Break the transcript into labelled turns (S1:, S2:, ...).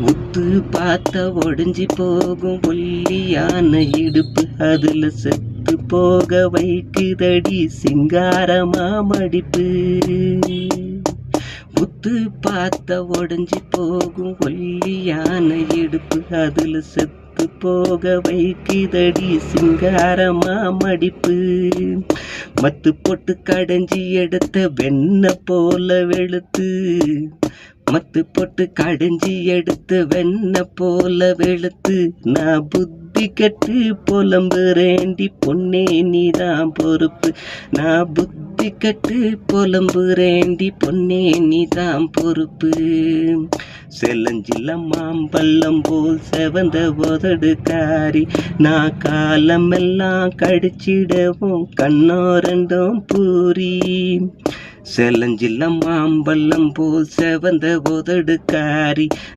S1: முத்து பார்த்த ஒடிஞ்சி போகும் புள்ளியான இடுப்பு அதுல செத்து போக வைக்குதடி சிங்காரமா மடிப்பு. முத்து பார்த்த ஒடிஞ்சி போகும் ஒல்லியான இடுப்பு அதுல செத்து போக வைக்குதடி சிங்காரமா மடிப்பு. மத்து பொட்டு கடைஞ்சி எடுத்த வெண்ண போல வெளுத்து. மத்து போட்டு கடைஞ்சி எடுத்து வெண்ண போல வெளுத்து நான் புத்தி கெட்டு புலம்புறேண்டி பொன்னே நீதான் பொறுப்பு. நான் புத்தி கெட்டு புலம்புறேண்டி பொன்னே நீதான் பொறுப்பு. செல்லஞ்சில மாம்பள்ளம் போல் செவந்த உதடுக்காரி நான் காலமெல்லாம் கடிச்சிடவும் கண்ணோ ரெண்டும் பூரி. செலஞ்சில்லம் மாம்பள்ளம் போல் செவந்த உதடுக்காரி